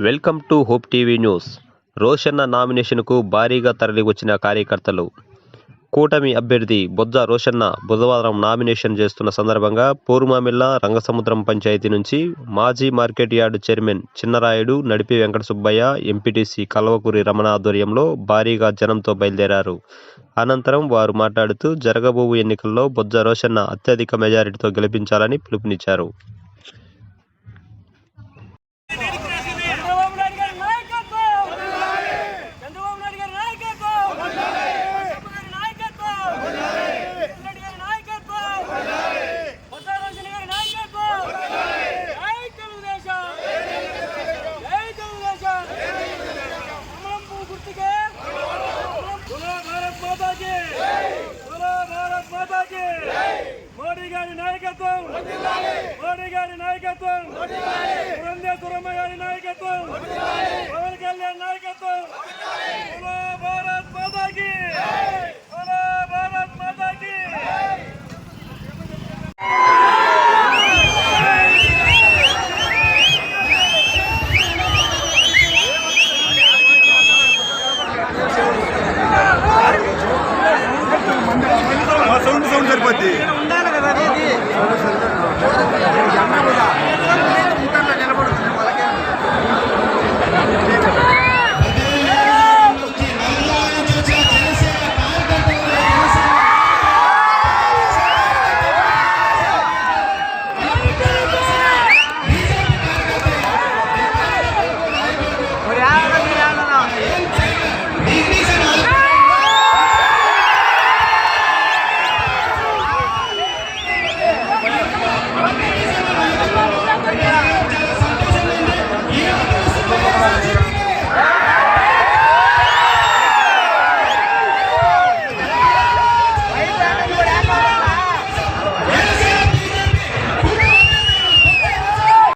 Welcome to Hope TV news. Roshanna నామినేషన్కు భారీగా తరలివచ్చిన కార్యకర్తలు. కూటమి అభ్యర్థి బొజ్జ రోషన్న బుధవారం నామినేషన్ చేస్తున్న సందర్భంగా పూర్వమిల్ల రంగసముద్రం పంచాయతీ నుంచి మాజీ market yard chairman Chinnarayudu Nadipi Venkata Subbaiah MPTC Kalvakuri Ramana ఆధ్వర్యంలో భారీగా జనంతో బయలుదేరారు. అనంతరం వారు మాట్లాడుతూ జరగబోవు ఎన్నికల్లో బొజ్జ రోషన్న అత్యధిక మెజారిటీతో గెలిపించాలని పిలుపునిచ్చారు. మోడీ గారి నాయకత్వం. పురందే దురమ్మ గారి నాయకత్వం. పవన్ కళ్యాణ్ నాయకత్వం. సౌండ్ సౌండ్ సరిపోద్ది. ఉండాలి కదా